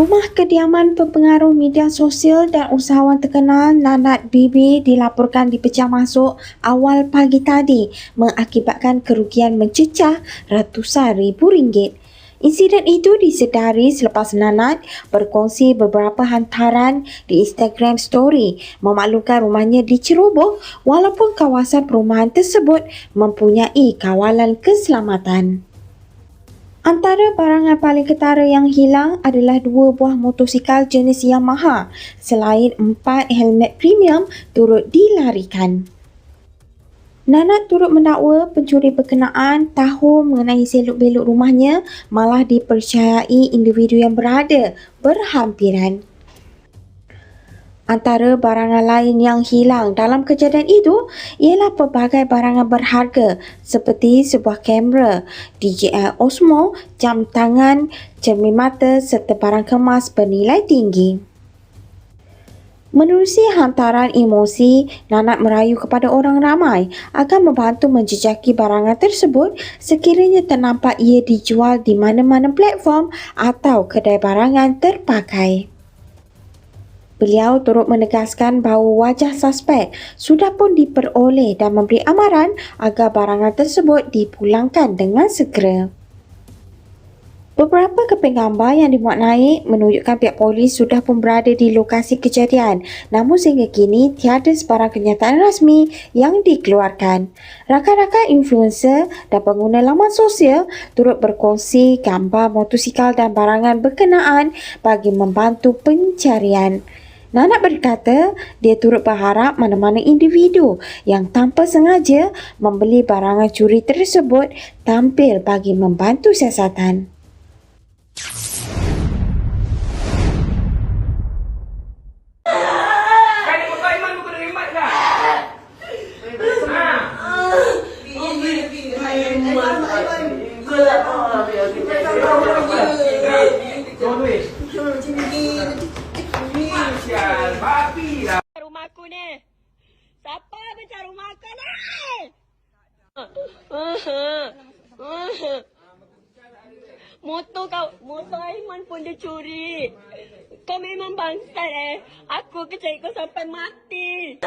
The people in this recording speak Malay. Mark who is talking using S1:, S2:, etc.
S1: Rumah kediaman pengaruh media sosial dan usahawan terkenal Nanat Bibi dilaporkan dipecah masuk awal pagi tadi mengakibatkan kerugian mencecah ratusan ribu ringgit. Insiden itu disedari selepas Nanat berkongsi beberapa hantaran di Instagram story memaklumkan rumahnya diceroboh walaupun kawasan perumahan tersebut mempunyai kawalan keselamatan. Antara barangan paling ketara yang hilang adalah dua buah motosikal jenis Yamaha selain empat helmet premium turut dilarikan. Nanat turut mendakwa pencuri berkenaan tahu mengenai seluk-beluk rumahnya malah dipercayai individu yang berada berhampiran. Antara barangan lain yang hilang dalam kejadian itu ialah pelbagai barangan berharga seperti sebuah kamera, DJI Osmo, jam tangan, cermin mata serta barang kemas bernilai tinggi. Menerusi hantaran emosi, Nanat merayu kepada orang ramai agar membantu menjejaki barangan tersebut sekiranya ternampak ia dijual di mana-mana platform atau kedai barangan terpakai. Beliau turut menegaskan bahawa wajah suspek sudah pun diperoleh dan memberi amaran agar barangan tersebut dipulangkan dengan segera. Beberapa keping gambar yang dimuat naik menunjukkan pihak polis sudah pun berada di lokasi kejadian namun sehingga kini tiada sebarang kenyataan rasmi yang dikeluarkan. Rakan-rakan influencer dan pengguna laman sosial turut berkongsi gambar motosikal dan barangan berkenaan bagi membantu pencarian. Nana berkata dia turut berharap mana-mana individu yang tanpa sengaja membeli barangan curi tersebut tampil bagi membantu siasatan.
S2: Dah. Ha. Kau duit. Sial, babi lah.
S3: rumah aku ni. Siapa macam rumah aku ni? Motor kau, motor Aiman pun dia curi. Kau memang bangsat eh. Aku akan kau sampai mati.